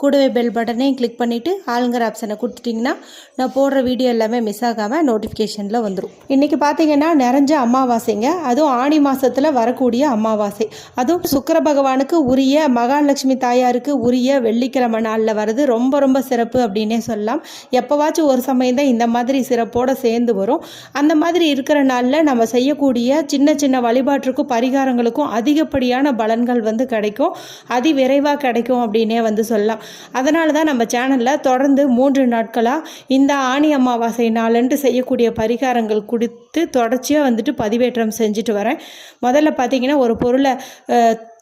கூடவே பெல் பட்டனையும் கிளிக் பண்ணிவிட்டு ஆளுங்கிற ஆப்ஷனை கொடுத்துட்டிங்கன்னா நான் போடுற வீடியோ எல்லாமே மிஸ் ஆகாமல் நோட்டிஃபிகேஷனில் வந்துடும் இன்றைக்கி பார்த்தீங்கன்னா நிறைஞ்ச அமாவாசைங்க. அதுவும் ஆணி மாதத்தில் வரக்கூடிய அமாவாசை. அதுவும் சுக்கர பகவானுக்கு உரிய மகாலட்சுமி தாயாருக்கு உரிய வெள்ளிக்கிழமை நாளில் வர்றது ரொம்ப ரொம்ப சிறப்பு அப்படின்னே சொல்லலாம். எப்போவாச்சும் ஒரு சமயம் தான் இந்த மாதிரி சிறப்போடு சேர்ந்து வரும். அந்த மாதிரி இருக்கிற நாளில் நம்ம செய்யக்கூடிய சின்ன சின்ன வழிபாட்டுக்கும் பரிகாரங்களுக்கும் அதிகப்படியான பலன்கள் வந்து கிடைக்கும். அதி விரைவாக கிடைக்கும் அப்படின்னே வந்து சொல்லலாம். அதனால தான் நம்ம சேனலில் தொடர்ந்து மூன்று நாட்களாக இந்த ஆணி அமாவாசை நாளன்று செய்யக்கூடிய பரிகாரங்கள் கொடுத்து தொடர்ச்சியாக வந்துட்டு பதிவேற்றம் செஞ்சுட்டு வரேன். முதல்ல பார்த்தீங்கன்னா ஒரு பொருளை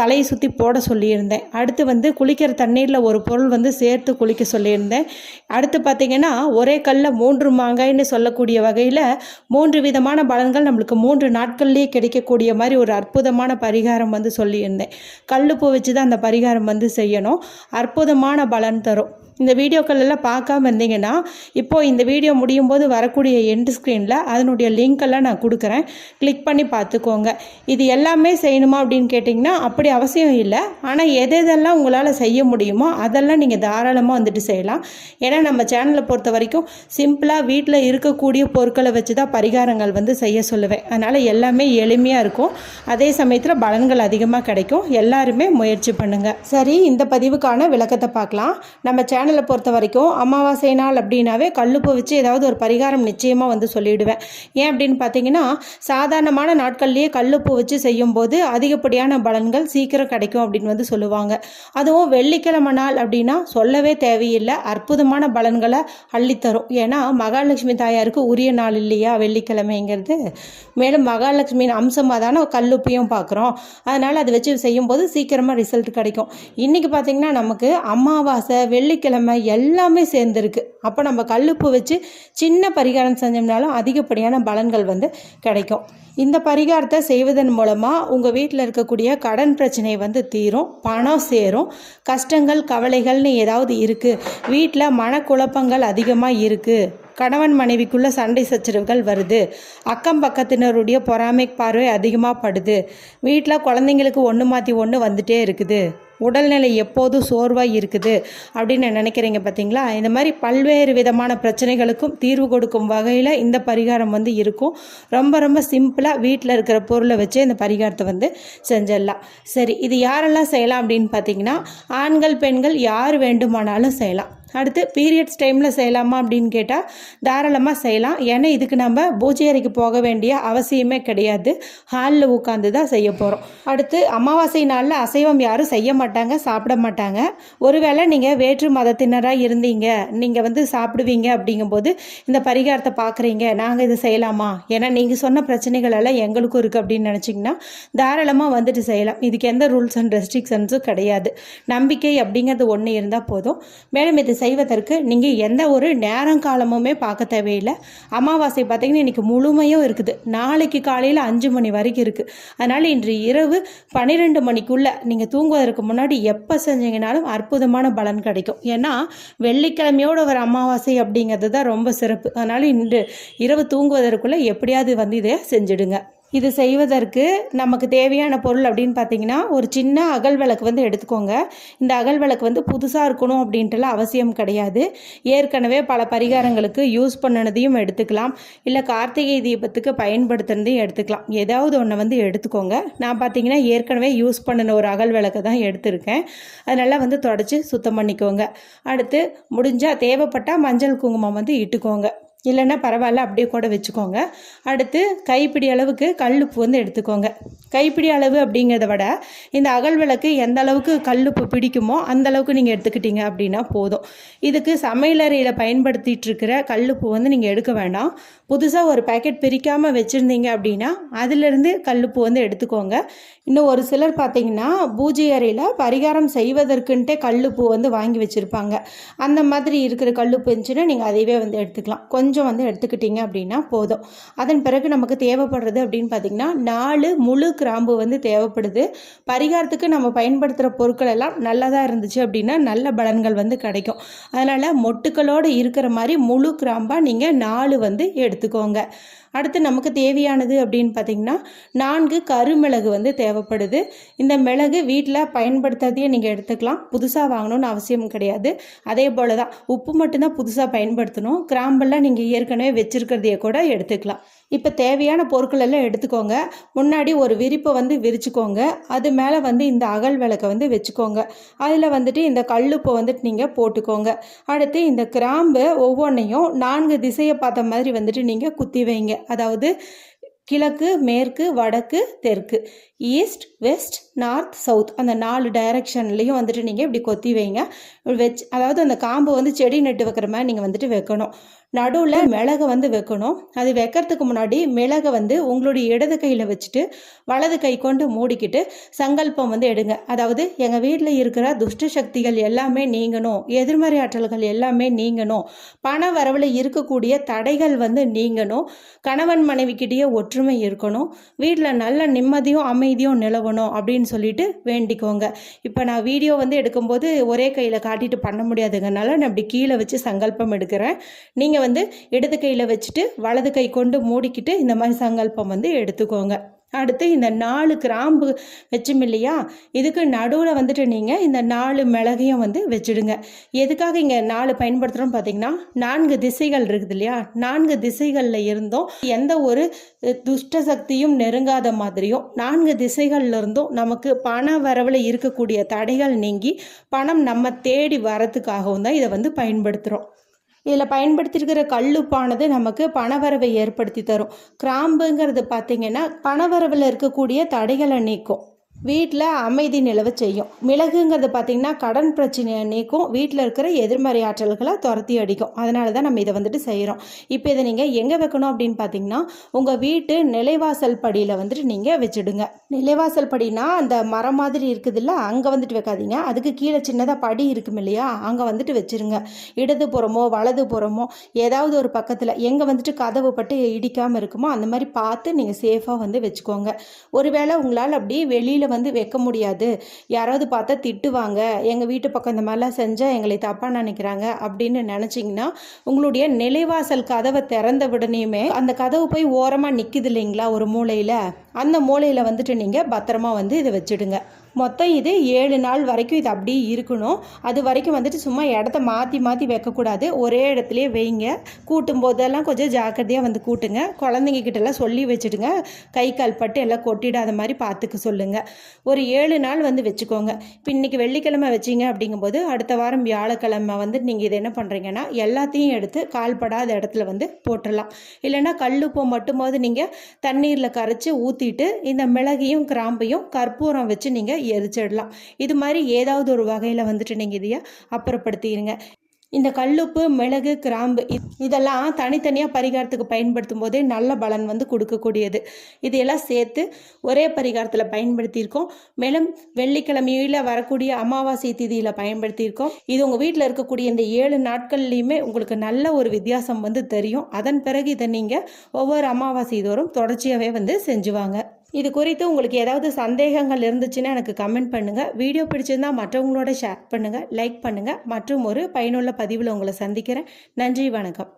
தலையை சுற்றி போட சொல்லியிருந்தேன். அடுத்து வந்து குளிக்கிற தண்ணீரில் ஒரு பொருள் வந்து சேர்த்து குளிக்க சொல்லியிருந்தேன். அடுத்து பார்த்தீங்கன்னா ஒரே கல்லில் மூன்று மாங்காய்னு சொல்லக்கூடிய வகையில் மூன்று விதமான பலன்கள் நம்மளுக்கு மூன்று நாட்கள்லேயே கிடைக்கக்கூடிய மாதிரி ஒரு அற்புதமான பரிகாரம் வந்து சொல்லியிருந்தேன். கல் பூ வச்சு தான் அந்த பரிகாரம் வந்து செய்யணும். அற்புதமான பலன் தரும். இந்த வீடியோக்கள் எல்லாம் பார்க்காம இருந்தீங்கன்னா இப்போது இந்த வீடியோ முடியும் போது வரக்கூடிய எண்டு ஸ்க்ரீனில் அதனுடைய லிங்க் எல்லாம் நான் கொடுக்குறேன். கிளிக் பண்ணி பார்த்துக்கோங்க. இது எல்லாமே செய்யணுமா அப்படின்னு கேட்டிங்கன்னா அப்படி அவசியம் இல்லை. ஆனால் எது எதெல்லாம் உங்களால் செய்ய முடியுமோ அதெல்லாம் நீங்கள் தாராளமாக வந்துட்டு செய்யலாம். ஏன்னா நம்ம சேனலை பொறுத்த வரைக்கும் சிம்பிளாக வீட்டில் இருக்கக்கூடிய பொருட்களை வச்சு தான் பரிகாரங்கள் வந்து செய்ய சொல்லுவேன். அதனால் எல்லாமே எளிமையாக இருக்கும். அதே சமயத்தில் பலன்கள் அதிகமாக கிடைக்கும். எல்லாருமே முயற்சி பண்ணுங்கள் சரி இந்த பதிவுக்கான விளக்கத்தை பார்க்கலாம். நம்ம சேனல் பொறுத்த வரைக்கும் அமாவாசை நாள் அப்படின்னாவே கல்லுப்பு வச்சு ஏதாவது ஒரு பரிகாரம் நிச்சயமாக வந்து சொல்லிவிடுவேன் ஏன் அப்படின்னு பார்த்தீங்கன்னா சாதாரணமான நாட்கள்லேயே கல்லுப்பு வச்சு செய்யும்போது அதிகப்படியான பலன்கள் சீக்கிரம் கிடைக்கும் அப்படின்னு வந்து சொல்லுவாங்க. அதுவும் வெள்ளிக்கிழமை நாள் அப்படின்னா சொல்லவே தேவையில்லை. அற்புதமான பலன்களை அள்ளித்தரும். ஏன்னா மகாலட்சுமி தாயாருக்கு உரிய நாள் இல்லையா வெள்ளிக்கிழமைங்கிறது? மேலும் மகாலட்சுமியின் அம்சமாக தானே கல்லுப்பையும் பார்க்குறோம் அதனால் அதை வச்சு செய்யும்போது சீக்கிரமாக ரிசல்ட் கிடைக்கும். இன்றைக்கி பார்த்திங்கன்னா நமக்கு அமாவாசை வெள்ளிக்கிழமை எல்லாமே சேர்ந்துருக்கு. அப்போ நம்ம கல்லுப்பு வச்சு சின்ன பரிகாரம் செஞ்சோம்னாலும் அதிகப்படியான பலன்கள் வந்து கிடைக்கும். இந்த பரிகாரத்தை செய்வதன் மூலமாக உங்கள் வீட்டில் இருக்கக்கூடிய கடன் பிரச்சனை வந்து தீரும் பணம் சேரும் கஷ்டங்கள் கவலைகள்னு ஏதாவது இருக்குது வீட்டில் மனக்குழப்பங்கள் அதிகமாக இருக்குது கணவன் மனைவிக்குள்ள சண்டை சச்சரவுகள் வருது. அக்கம் பக்கத்தினருடைய பொறாமை பார்வை அதிகமாக படுது. வீட்டில் குழந்தைங்களுக்கு ஒன்று மாற்றி ஒன்று வந்துட்டே இருக்குது. உடல்நிலை எப்போதும் சோர்வாக இருக்குது. அப்படின்னு நினைக்கிறீங்க பார்த்தீங்களா இந்த மாதிரி பல்வேறு விதமான பிரச்சனைகளுக்கும் தீர்வு கொடுக்கும் வகையில் இந்த பரிகாரம் வந்து இருக்கும். ரொம்ப ரொம்ப சிம்பிளாக வீட்டில் இருக்கிற பொருளை வச்சு இந்த பரிகாரத்தை வந்து செஞ்சிடலாம். சரி இது யாரெல்லாம் செய்யலாம் அப்படின்னு பார்த்தீங்கன்னா ஆண்கள் பெண்கள் யார் வேண்டுமானாலும் செய்யலாம். அடுத்து பீரியட்ஸ் டைமில் செய்யலாமா அப்படின்னு கேட்டால் தாராளமாக செய்யலாம். ஏன்னா இதுக்கு நம்ம பூஜை அறைக்கு போக வேண்டிய அவசியமே கிடையாது. ஹாலில் உட்காந்து தான் செய்ய போகிறோம் அடுத்து அமாவாசை நாளில் அசைவம் யாரும் செய்ய மாட்டாங்க சாப்பிட மாட்டாங்க. ஒருவேளை நீங்கள் வேற்று மதத்தினராக இருந்தீங்க நீங்கள் வந்து சாப்பிடுவீங்க அப்படிங்கும்போது இந்த பரிகாரத்தை பார்க்குறீங்க நாங்கள் இது செய்யலாமா? ஏன்னா நீங்கள் சொன்ன பிரச்சனைகள் எல்லாம் எங்களுக்கும் இருக்குது அப்படின்னு நினச்சிங்கன்னா தாராளமாக வந்துட்டு செய்யலாம். இதுக்கு எந்த ரூல்ஸ் அண்ட் ரெஸ்ட்ரிக்ஷன்ஸும் கிடையாது. நம்பிக்கை அப்படிங்கிறது ஒன்று இருந்தால் போதும். மேலும் இது செய்வதற்கு நீங்கள் எந்த ஒரு நேரங்காலமுமே பார்க்க தேவையில்லை. அமாவாசை பார்த்தீங்கன்னா இன்றைக்கி முழுமையும் இருக்குது. நாளைக்கு காலையில் அஞ்சு மணி வரைக்கும் இருக்குது அதனால் இன்று இரவு பன்னிரெண்டு மணிக்குள்ளே நீங்கள் தூங்குவதற்கு முன்னாடி எப்போ செஞ்சீங்கனாலும் அற்புதமான பலன் கிடைக்கும். ஏன்னா வெள்ளிக்கிழமையோட ஒரு அமாவாசை அப்படிங்கிறது தான் ரொம்ப சிறப்பு. அதனால் இன்று இரவு தூங்குவதற்குள்ளே எப்படியாவது வந்து இதை செஞ்சுடுங்க. இது செய்வதற்கு நமக்கு தேவையான பொருள் அப்படின்னு பார்த்தீங்கன்னா ஒரு சின்ன அகல் விளக்கு வந்து எடுத்துக்கோங்க. இந்த அகல் விளக்கு வந்து புதுசாக இருக்கணும் அப்படின்ட்டுலாம் அவசியம் கிடையாது. ஏற்கனவே பல பரிகாரங்களுக்கு யூஸ் பண்ணினதையும் எடுத்துக்கலாம். இல்லை கார்த்திகை தீபத்துக்கு பயன்படுத்துனதையும் எடுத்துக்கலாம். ஏதாவது ஒன்று வந்து எடுத்துக்கோங்க. நான் பார்த்தீங்கன்னா ஏற்கனவே யூஸ் பண்ணின ஒரு அகல் விளக்கு தான் எடுத்திருக்கேன். அதனால் வந்து தொடச்சி சுத்தம் பண்ணிக்கோங்க. அடுத்து முடிஞ்சால் தேவைப்பட்டால் மஞ்சள் குங்குமம் வந்து இட்டுக்கோங்க. இல்லைன்னா பரவாயில்ல அப்படியே கூட வச்சுக்கோங்க. அடுத்து கைப்பிடி அளவுக்கு கல்லுப்பு வந்து எடுத்துக்கோங்க. கைப்பிடி அளவு அப்படிங்கிறத விட இந்த அகல் விளக்கு எந்த அளவுக்கு கல்லுப்பு பிடிக்குமோ அந்த அளவுக்கு நீங்கள் எடுத்துக்கிட்டீங்க அப்படின்னா போதும். இதுக்கு சமையலறையில் பயன்படுத்திகிட்டு இருக்கிற கல்லுப்பு வந்து நீங்கள் எடுக்க வேண்டாம் புதுசாக ஒரு பேக்கெட் பிரிக்காமல் வச்சுருந்தீங்க அப்படின்னா அதிலிருந்து கல்லுப்பு வந்து எடுத்துக்கோங்க. இன்னும் ஒரு சிலர் பார்த்தீங்கன்னா பூஜை அறையில் பரிகாரம் செய்வதற்குன்ட்டே கல்லுப்பூ வந்து வாங்கி வச்சுருப்பாங்க. அந்த மாதிரி இருக்கிற கல்லுப்பு இருந்துச்சுன்னா நீங்கள் அதையவே வந்து எடுத்துக்கலாம். கொஞ்சம் வந்து எடுத்துக்கிட்டிங்க அப்படின்னா போதும். அதன் பிறகு நமக்கு தேவைப்படுறது அப்படின்னு பார்த்திங்கன்னா நாலு முழு கிராம்பு வந்து தேவைப்படுது. பரிகாரத்துக்கு நம்ம பயன்படுத்துகிற பொருட்கள் எல்லாம் நல்லதாக இருந்துச்சு அப்படின்னா நல்ல பலன்கள் வந்து கிடைக்கும். அதனால் மொட்டுக்களோடு இருக்கிற மாதிரி முழு கிராம்பாக நீங்கள் நாலு வந்து எடுத்துக்கோங்க. அடுத்து நமக்கு தேவையானது அப்படின்னு பார்த்திங்கன்னா நான்கு கருமிளகு வந்து தேவை தேவைப்படுது. இந்த மிளகு வீட்டில் பயன்படுத்தாதையே நீங்கள் எடுத்துக்கலாம். புதுசாக வாங்கணும்னு அவசியம் கிடையாது. அதே போல் தான் உப்பு மட்டும்தான் புதுசாக பயன்படுத்தணும். கிராம்பெல்லாம் நீங்கள் ஏற்கனவே வச்சுருக்கிறதையே கூட எடுத்துக்கலாம். இப்போ தேவையான பொருட்கள் எல்லாம் எடுத்துக்கோங்க. முன்னாடி ஒரு விரிப்பை வந்து விரிச்சுக்கோங்க. அது மேலே வந்து இந்த அகல் விளக்கை வந்து வச்சுக்கோங்க. அதில் வந்துட்டு இந்த கல்லுப்பை வந்துட்டு நீங்கள் போட்டுக்கோங்க. அடுத்து இந்த கிராம்பு ஒவ்வொன்றையும் நான்கு திசையை பார்த்த மாதிரி வந்துட்டு நீங்கள் குத்தி வைங்க. அதாவது கிழக்கு மேற்கு வடக்கு தெற்கு. ஈஸ்ட் வெஸ்ட் நார்த் சவுத் அந்த நாலு டைரக்ஷன்லேயும் வந்துட்டு நீங்கள் இப்படி கொத்தி வைங்க. வச்சு அதாவது அந்த காம்பு வந்து செடி நட்டு வைக்கிற மாதிரி நீங்கள் வந்துட்டு வைக்கணும். நடுவில் மிளகை வந்து வைக்கணும். அது வைக்கிறதுக்கு முன்னாடி மிளகை வந்து உங்களுடைய இடது கையில் வச்சுட்டு வலது கை கொண்டு மூடிக்கிட்டு சங்கல்பம் வந்து எடுங்க. அதாவது எங்கள் வீட்டில் இருக்கிற துஷ்ட சக்திகள் எல்லாமே நீங்கணும். எதிர்மறை ஆற்றல்கள் எல்லாமே நீங்கணும். பண வரவில் இருக்கக்கூடிய தடைகள் வந்து நீங்கணும். கணவன் மனைவிக்கிட்டேயே ஒற்றுமை இருக்கணும். வீட்டில் நல்ல நிம்மதியும் அமைதியும் நிலவணும் அப்படின்னு சொல்லிட்டு வேண்டிக்கோங்க. இப்போ நான் வீடியோ வந்து எடுக்கும்போது ஒரே கையில் காட்டிட்டு பண்ண முடியாதுங்கனால நான் அப்படி கீழே வச்சு சங்கல்பம் எடுக்கிறேன். நீங்கள் வந்து இடது கையில் வச்சுட்டு வலது கை கொண்டு மூடிக்கிட்டு இந்த மாதிரி சங்கல்பம் வந்து எடுத்துக்கோங்க. அடுத்து இந்த நாலு கிராம்பு வச்சும் இல்லையா? இதுக்கு நடுவில் வந்துட்டு நீங்கள் இந்த நாலு மிளகையும் வந்து வச்சுடுங்க. எதுக்காக இங்கே நாலு பயன்படுத்துகிறோம் பார்த்தீங்கன்னா நான்கு திசைகள் இருக்குது இல்லையா? நான்கு திசைகளில் இருந்தும் எந்த ஒரு துஷ்ட சக்தியும் நெருங்காத மாதிரியும் நான்கு திசைகளில் இருந்தும் நமக்கு பண வரவில் இருக்கக்கூடிய தடைகள் நீங்கி பணம் நம்ம தேடி வரத்துக்காகவும் தான் இதை வந்து பயன்படுத்துகிறோம் இதில் பயன்படுத்தியிருக்கிற கல்லுப்பானது நமக்கு பணவரவை ஏற்படுத்தி தரும். கிராம்புங்கிறது பார்த்திங்கன்னா பணவரவில் இருக்கக்கூடிய தடைகளை நீக்கும். வீட்டில் அமைதி நிலவ செய்யும். மிளகுங்கிறது பார்த்திங்கன்னா கடன் பிரச்சனையை நீக்கும். வீட்டில் இருக்கிற எதிர்மறை ஆற்றல்களை துரத்தி அடிக்கும். அதனால தான் நம்ம இதை வந்துட்டு செய்கிறோம் இப்போ இதை நீங்கள் எங்கே வைக்கணும் அப்படின்னு பார்த்தீங்கன்னா உங்கள் வீட்டு நிலைவாசல் படியில் வந்துட்டு நீங்கள் வச்சுடுங்க. நிலைவாசல் படினா அந்த மரம் மாதிரி இருக்குதுல்ல அங்கே வந்துட்டு வைக்காதீங்க. அதுக்கு கீழே சின்னதாக படி இருக்கும் இல்லையா அங்கே வந்துட்டு வச்சுருங்க. இடது புறமோ வலது புறமோ ஏதாவது ஒரு பக்கத்தில் எங்கே வந்துட்டு கதவு பட்டு இடிக்காமல் இருக்குமோ அந்த மாதிரி பார்த்து நீங்கள் சேஃபாக வந்து வச்சுக்கோங்க. ஒருவேளை உங்களால் அப்படியே வெளியில் வெளியில் வந்து வைக்க முடியாது. யாராவது பார்த்தா திட்டுவாங்க. எங்கள் வீட்டு பக்கம் இந்த மாதிரிலாம் செஞ்சால் எங்களை தப்பாக நினைக்கிறாங்க அப்படின்னு நினச்சிங்கன்னா உங்களுடைய நிலைவாசல் கதவை திறந்த உடனேயுமே அந்த கதவு போய் ஓரமாக நிற்கிது இல்லைங்களா ஒரு மூலையில்? அந்த மூலையில் வந்துட்டு நீங்கள் பத்திரமா வந்து இதை வச்சுடுங்க. மொத்தம் இது ஏழு நாள் வரைக்கும் இது அப்படியே இருக்கணும். அது வரைக்கும் வந்துட்டு சும்மா இடத்த மாற்றி மாற்றி வைக்கக்கூடாது. ஒரே இடத்துலையே வைங்க. கூட்டும் போதெல்லாம் கொஞ்சம் ஜாக்கிரதையாக வந்து கூட்டுங்க. குழந்தைங்க கிட்டலாம் சொல்லி வச்சுடுங்க. கை கால் பட்டு எல்லாம் கொட்டிடாத மாதிரி பார்த்துக்க சொல்லுங்கள் ஒரு ஏழு நாள் வந்து வச்சுக்கோங்க. இப்போ இன்றைக்கி வெள்ளிக்கிழமை வச்சிங்க அப்படிங்கும்போது அடுத்த வாரம் வியாழக்கிழமை வந்து நீங்கள் இதை என்ன பண்ணுறீங்கன்னா எல்லாத்தையும் எடுத்து கால்படாத இடத்துல வந்து போட்டுடலாம் இல்லைன்னா கல்லுப்போ மட்டுமாவது நீங்கள் தண்ணீரில் கரைச்சி ஊற்றிட்டு இந்த மிளகையும் கிராம்பையும் கற்பூரம் வச்சு நீங்கள் எரிச்சிடலாம். இது மாதிரி ஏதாவது ஒரு வகையில் வந்துட்டு நீங்கள் இதையை அப்புறப்படுத்திடுங்க இந்த கல்லுப்பு மிளகு கிராம்பு இதெல்லாம் தனித்தனியாக பரிகாரத்துக்கு பயன்படுத்தும் போதே நல்ல பலன் வந்து கொடுக்கக்கூடியது. இதையெல்லாம் சேர்த்து ஒரே பரிகாரத்தில் பயன்படுத்தியிருக்கோம். மேலும் வெள்ளிக்கிழமையில் வரக்கூடிய அமாவாசை திதியில் பயன்படுத்தியிருக்கோம். இது உங்கள் வீட்டில் இருக்கக்கூடிய இந்த ஏழு நாட்கள்லையுமே உங்களுக்கு நல்ல ஒரு வித்தியாசம் வந்து தெரியும். அதன் பிறகு இதை நீங்கள் ஒவ்வொரு அமாவாசை தோறும் தொடர்ச்சியாகவே வந்து செஞ்சுவாங்க. இது குறித்து உங்களுக்கு ஏதாவது சந்தேகங்கள் இருந்துச்சுன்னா எனக்கு கமெண்ட் பண்ணுங்கள் வீடியோ பிடிச்சிருந்தா மற்றவங்களோட ஷேர் பண்ணுங்கள் லைக் பண்ணுங்கள் மற்றும் ஒரு பயனுள்ள பதிவில் உங்களை சந்திக்கிறேன். நன்றி வணக்கம்.